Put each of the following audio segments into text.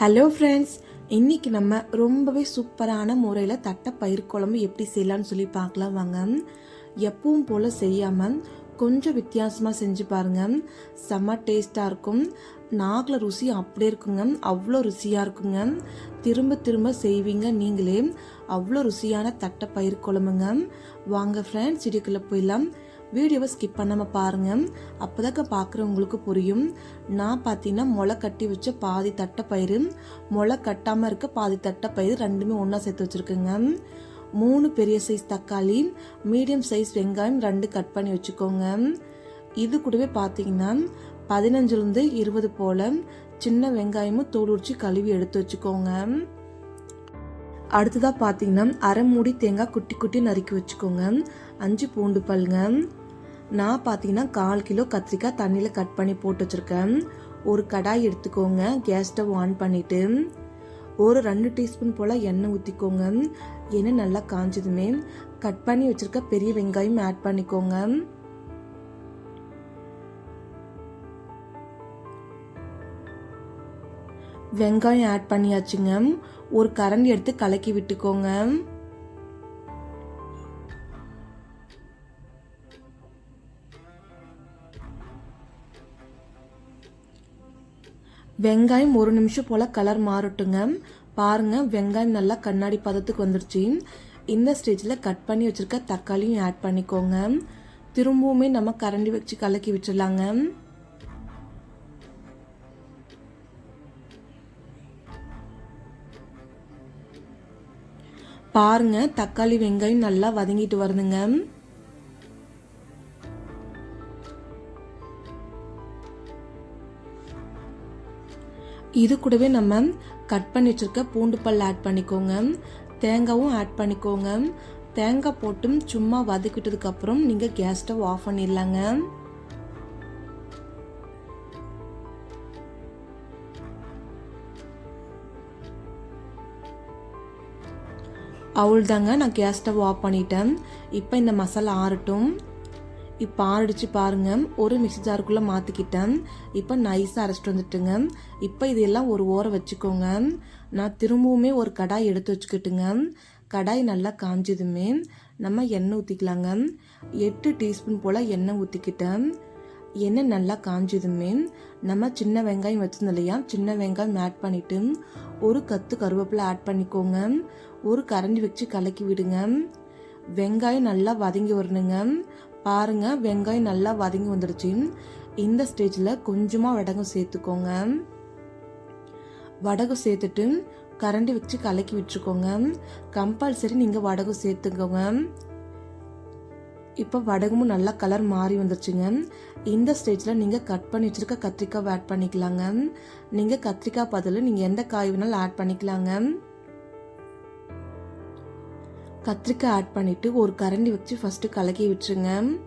Hello friends இன்னைக்கு நம்ம ரொம்பவே சூப்பரான முறையில் தட்டை பயிர் குழம்பு எப்படி செய்யலாம்னு சொல்லி பார்க்கலாம் வாங்க. எப்பவும் போல் செய்யாமல் கொஞ்சம் வித்தியாசமாக செஞ்சு பாருங்க. செம்ம டேஸ்ட்டாக இருக்கும். நாக்கில் ருசி அப்படியே இருக்குங்க. அவ்வளோ ருசியாக இருக்குங்க. திரும்ப திரும்ப செய்வீங்க நீங்களே. அவ்வளோ ருசியான தட்டை பயிர் குழம்புங்க. வாங்க ஃப்ரெண்ட்ஸ் இதுக்குள்ளே போயிடலாம். வீடியோவை ஸ்கிப் பண்ணாமல் பாருங்கள் அப்போதாக்க பார்க்குறவங்களுக்கு புரியும். நான் பார்த்தீங்கன்னா முளை கட்டி வச்ச பாதி தட்டை பயிறு முளை கட்டாமல் இருக்க பாதி தட்டை பயிறு ரெண்டுமே ஒன்றா சேர்த்து வச்சுருக்குங்க. மூணு பெரிய சைஸ் தக்காளி மீடியம் சைஸ் வெங்காயம் ரெண்டு கட் பண்ணி வச்சுக்கோங்க. இது கூடவே பார்த்தீங்கன்னா பதினஞ்சுலேருந்து இருபது போல் சின்ன வெங்காயமும் தோல் உரிச்சு கழுவி எடுத்து வச்சுக்கோங்க. அடுத்ததாக பார்த்தீங்கன்னா அரை மூடி தேங்காய் குட்டி குட்டி நறுக்கி வச்சுக்கோங்க. அஞ்சு பூண்டு பல்லுங்க நான் பார்த்தீங்கன்னா கால் கிலோ கத்திரிக்காய் தண்ணியில் கட் பண்ணி போட்டு வச்சுருக்கேன். ஒரு கடாய் எடுத்துக்கோங்க. கேஸ் ஸ்டவ் ஆன் பண்ணிவிட்டு ஒரு ரெண்டு டீஸ்பூன் போல் எண்ணெய் ஊற்றிக்கோங்க எண்ணெய் நல்லா காஞ்சதுமே கட் பண்ணி வச்சுருக்க பெரிய வெங்காயம் ஆட் பண்ணிக்கோங்க. வெங்காயம் ஆட் பண்ணியாச்சுங்க. ஒரு கரண்டி எடுத்து கலக்கி விட்டுக்கோங்க. வெங்காயம் ஒரு நிமிஷம் போல் கலர் மாறட்டுங்க. பாருங்க வெங்காயம் நல்லா கண்ணாடி பதத்துக்கு வந்துருச்சு. இந்த ஸ்டேஜில் கட் பண்ணி வச்சுருக்க தக்காளியும் ஆட் பண்ணிக்கோங்க. திரும்பவுமே நம்ம கரண்டி வச்சு கலக்கி விட்டுடலாங்க. பாருங்க தக்காளி வெங்காயம் நல்லா வதங்கிட்டு வருதுங்க. இது கூடவே நம்ம கட் பண்ணி வச்சுருக்க பூண்டு பல் ஆட் பண்ணிக்கோங்க. தேங்காவும் ஆட் பண்ணிக்கோங்க. தேங்காய் போட்டும் சும்மா வதக்கிட்டதுக்கப்புறம் நீங்கள் கேஸ் ஸ்டவ் ஆஃப் பண்ணிடலாங்க. அவ்வளோதாங்க நான் கேஸ் ஸ்டவ் ஆஃப் பண்ணிட்டேன். இப்போ இந்த மசாலா ஆறட்டும். இப்போ ஆறிடுச்சு பாருங்க. ஒரு மிக்சி ஜாருக்குள்ளே மாற்றிக்கிட்டேன் இப்போ நைஸாக அரைச்சிட்டு வந்துட்டுங்க. இப்போ இதெல்லாம் ஒரு ஓரம் வச்சுக்கோங்க. நான் திரும்பவுமே ஒரு கடாய் எடுத்து வச்சுக்கிட்டுங்க. கடாய் நல்லா காஞ்சதுமே நம்ம எண்ணெய் ஊற்றிக்கலாங்க எட்டு டீஸ்பூன் போல் எண்ணெய் ஊற்றிக்கிட்டேன் எண்ணெய் நல்லா காஞ்சதுமே நம்ம சின்ன வெங்காயம் வச்சிருந்த இல்லையா? சின்ன வெங்காயம் ஆட் பண்ணிவிட்டு ஒரு கத்து கருவேப்பிலை ஆட் பண்ணிக்கோங்க. ஒரு கரண்டி வச்சு கலக்கி விடுங்க. வெங்காயம் நல்லா வதங்கி வரணுங்க. பாருங்க வெங்காயம் நல்லா வதங்கி வந்துடுச்சு. இந்த ஸ்டேஜில் கொஞ்சமாக வடகம் சேர்த்துக்கோங்க. வடகம் சேர்த்துட்டு கரண்டி வச்சு கலக்கி விட்டுருக்கோங்க. கம்பல்சரி நீங்கள் வடகம் சேர்த்துக்கோங்க. இப்போ வடகமும் நல்லா கலர் மாறி வந்துருச்சுங்க. இந்த ஸ்டேஜில் நீங்கள் கட் பண்ணி வச்சுருக்க கத்திரிக்காய் ஆட் பண்ணிக்கலாங்க. நீங்கள் கத்திரிக்காய் பதில் நீங்கள் எந்த காய் வேணாலும் ஆட் பண்ணிக்கலாங்க. கத்திரிக்காய் ஆட் பண்ணிட்டு ஒரு கரண்டி வச்சு ஃபர்ஸ்ட் கலக்கி விட்டுருங்க.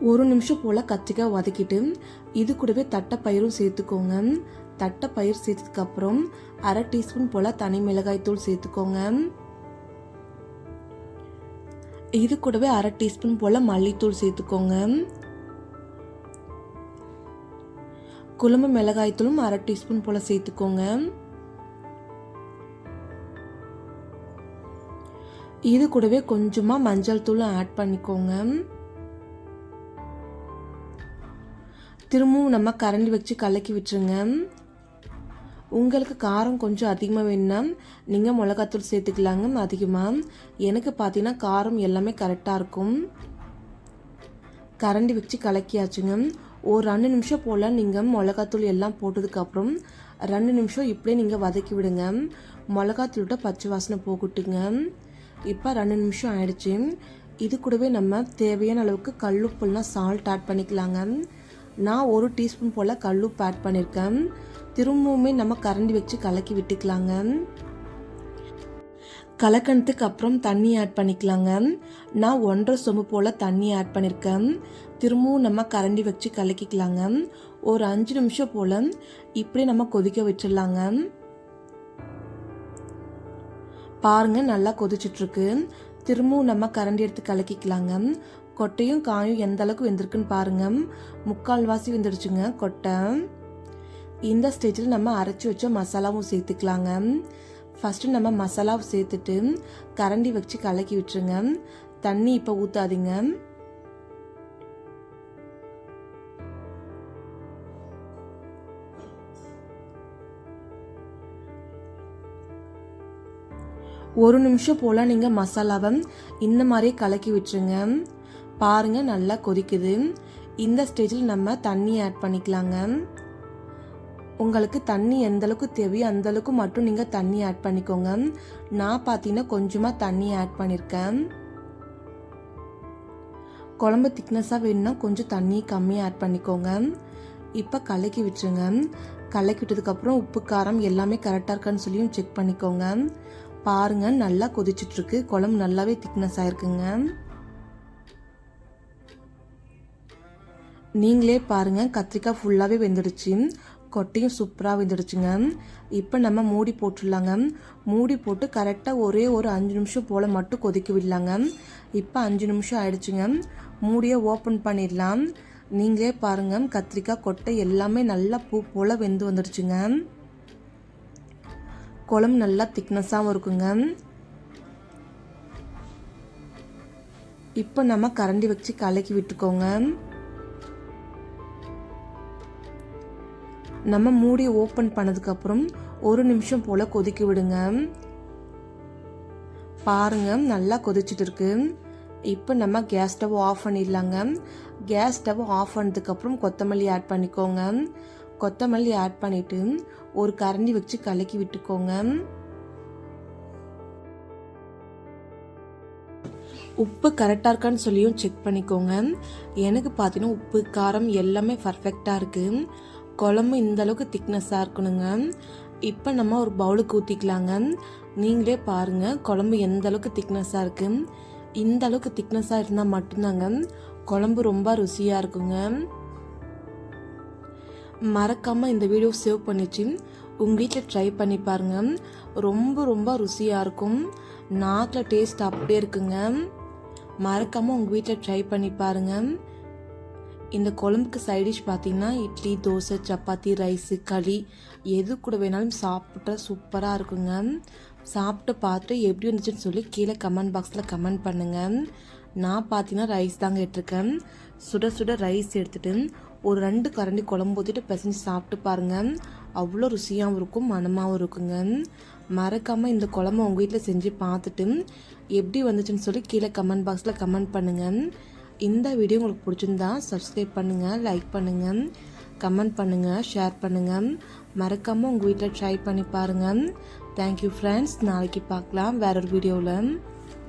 ஒரு நிமிஷம் போல கத்திரிக்காய் வதக்கிட்டு இது கூடவே தட்டைப்பயிரும் சேர்த்துக்கோங்க. தட்டைப்பயிர் சேர்த்ததுக்கு அப்புறம் அரை டீஸ்பூன் போல தனி மிளகாய் தூள் சேர்த்துக்கோங்க. இது கூடவே அரை டீஸ்பூன் போல மல்லித்தூள் சேர்த்துக்கோங்க. குழம்பு மிளகாய்த்தூளும் அரை டீஸ்பூன் போல சேர்த்துக்கோங்க. இது கூடவே கொஞ்சமாக மஞ்சள் தூள் ஆட் பண்ணிக்கோங்க. திரும்பவும் நம்ம கரண்டி வச்சு கலக்கி விட்டுருங்க. உங்களுக்கு காரம் கொஞ்சம் அதிகமாக வேணும்னா நீங்கள் மிளகாத்தூள் சேர்த்துக்கலாங்க அதிகமாக எனக்கு பார்த்தீங்கன்னா காரம் எல்லாமே கரெக்டாக இருக்கும். கரண்டி வச்சு கலக்கியாச்சுங்க. ஒரு ரெண்டு நிமிஷம் போல் நீங்கள் மிளகாத்தூள் எல்லாம் போட்டதுக்கப்புறம் ரெண்டு நிமிஷம் இப்படியே நீங்கள் வதக்கி விடுங்க. மிளகாத்தூள்கிட்ட பச்சை வாசனை போகட்டுங்க. இப்போ ரெண்டு நிமிஷம் ஆயிடுச்சு. இது கூடவே நம்ம தேவையான அளவுக்கு கல்லுப்புல்னா சால்ட் ஆட் பண்ணிக்கலாங்க. நான் ஒரு டீஸ்பூன் போல் கல்லுப்பு ஆட் பண்ணியிருக்கேன் திரும்பவுமே நம்ம கரண்டி வச்சு கலக்கி விட்டுக்கலாங்க. கலக்கணத்துக்கு அப்புறம் தண்ணி ஆட் பண்ணிக்கலாங்க. நான் ஒன்றரை சொம்பு போல் தண்ணி ஆட் பண்ணியிருக்கேன் திரும்பவும் நம்ம கரண்டி வச்சு கலக்கிக்கலாங்க. ஒரு அஞ்சு நிமிஷம் போல் இப்படி நம்ம கொதிக்க வச்சிடலாங்க. பாருங்க நல்லா கொதிச்சிட்ருக்கு. திரும்பவும் நம்ம கரண்டி எடுத்து கலக்கிக்கலாங்க. கொட்டையும் காயும் எந்த அளவுக்கு வெந்திருக்குன்னு பாருங்க. முக்கால்வாசி வெந்துடுச்சுங்க கொட்டை. இந்த ஸ்டேஜில் நம்ம அரைச்சி வச்ச மசாலாவும் சேர்த்துக்கலாங்க. ஃபஸ்ட்டு நம்ம மசாலாவை சேர்த்துட்டு கரண்டி வச்சு கலக்கி விட்டுருங்க. தண்ணி இப்போ ஊற்றாதீங்க ஒரு நிமிஷம் போல் நீங்கள் மசாலாவை இந்த மாதிரியே கலக்கி விட்டுருங்க. பாருங்கள் நல்லா கொதிக்குது. இந்த ஸ்டேஜில் நம்ம தண்ணி ஆட் பண்ணிக்கலாங்க. உங்களுக்கு தண்ணி எந்த அளவுக்கு தேவையோ அந்தளவுக்கு மட்டும் நீங்கள் தண்ணி ஆட் பண்ணிக்கோங்க. நான் பார்த்தீங்கன்னா கொஞ்சமாக தண்ணி ஆட் பண்ணியிருக்கேன் குழம்பு திக்னஸாக வேணும்னா கொஞ்சம் தண்ணி கம்மியாக ஆட் பண்ணிக்கோங்க. இப்போ கலக்கி விட்டுருங்க. கலக்கி விட்டதுக்கப்புறம் உப்பு காரம் எல்லாமே கரெக்டாக இருக்கான்னு சொல்லியும் செக் பண்ணிக்கோங்க. பாருங்க நல்லா கொதிச்சிட்ருக்கு. குழம்பு நல்லாவே திக்னஸ் ஆயிருக்குங்க. நீங்களே பாருங்க கத்திரிக்காய் ஃபுல்லாகவே வெந்துடுச்சு. கொட்டையும் சூப்பராக வெந்துடுச்சுங்க. இப்போ நம்ம மூடி போட்டுடலாங்க. மூடி போட்டு கரெக்டாக ஒரே ஒரு அஞ்சு நிமிஷம் போல் மட்டும் கொதிக்க விடலாங்க. இப்போ அஞ்சு நிமிஷம் ஆயிடுச்சுங்க. மூடியை ஓப்பன் பண்ணிடலாம். நீங்களே பாருங்க கத்திரிக்காய் கொட்டை எல்லாமே நல்லா பூ போல் வெந்து வந்துடுச்சுங்க. குழம்பு நல்லா திக்னஸாகவும் இருக்குங்க. இப்போ நம்ம கரண்டி வச்சு கலக்கி விட்டுக்கோங்க. நம்ம மூடி ஓப்பன் பண்ணதுக்கப்புறம் ஒரு நிமிஷம் போல் கொதிக்க விடுங்க. பாருங்க நல்லா கொதிச்சுட்டு இருக்கு. இப்போ நம்ம கேஸ் ஸ்டவ் ஆஃப் பண்ணிடலாங்க. கேஸ் ஸ்டவ் ஆஃப் பண்ணதுக்கப்புறம் கொத்தமல்லி ஆட் பண்ணிக்கோங்க. கொத்தமல்லி ஆட் பண்ணிட்டு ஒரு கரண்டி வச்சு கலக்கி விட்டுக்கோங்க. உப்பு கரெக்டாக இருக்கான்னு சொல்லியும் செக் பண்ணிக்கோங்க. எனக்கு பார்த்தீங்கன்னா உப்பு காரம் எல்லாமே பர்ஃபெக்டாக இருக்குது குழம்பு இந்தளவுக்கு திக்னஸாக இருக்கணுங்க. இப்போ நம்ம ஒரு பவுலுக்கு ஊற்றிக்கலாங்க நீங்களே பாருங்கள் குழம்பு எந்த அளவுக்கு திக்னஸாக இருக்குது இந்த அளவுக்கு திக்னஸாக இருந்தால் மட்டும்தாங்க குழம்பு ரொம்ப ருசியாக இருக்குங்க. மறக்காமல் இந்த வீடியோ சேவ் பண்ணிச்சு. உங்கள் வீட்டில் ட்ரை பண்ணி பாருங்க. ரொம்ப ரொம்ப ருசியாக இருக்கும். நாக்கில் டேஸ்ட் அப்படியே இருக்குங்க. மறக்காமல் உங்கள் வீட்டில் ட்ரை பண்ணி பாருங்கள் இந்த குழம்புக்கு சைடிஷ் பார்த்தீங்கன்னா இட்லி தோசை சப்பாத்தி ரைஸு களி எது கூட வேணாலும் சாப்பிட்டா சூப்பராக இருக்குங்க. சாப்பிட்டு பார்த்துட்டு எப்படி இருந்துச்சுன்னு சொல்லி கீழே கமெண்ட் பாக்ஸில் கமெண்ட் பண்ணுங்கள் நான் பார்த்தீங்கன்னா ரைஸ் தாங்க எடுத்துருக்கேன். சுட சுட ரைஸ் எடுத்துகிட்டு ஒரு ரெண்டு கரண்டி குழம்பு ஊற்றிட்டு பிசைஞ்சு சாப்பிட்டு பாருங்கள் அவ்வளோ ருசியாகவும் இருக்கும் மனமாகவும் இருக்குங்க. மறக்காமல் இந்த குழம்பு உங்கள் வீட்டில் செஞ்சு பார்த்துட்டு எப்படி வந்துச்சுன்னு சொல்லி கீழே கமெண்ட் பாக்ஸில் கமெண்ட் பண்ணுங்கள் இந்த வீடியோ உங்களுக்கு பிடிச்சிருந்தா சப்ஸ்கிரைப் பண்ணுங்கள் லைக் பண்ணுங்கள் கமெண்ட் பண்ணுங்கள் ஷேர் பண்ணுங்கள் மறக்காமல் உங்கள் வீட்டில் ட்ரை பண்ணி பாருங்கள் தேங்க்யூ ஃப்ரெண்ட்ஸ் நாளைக்கு பார்க்கலாம் வேற ஒரு வீடியோவில்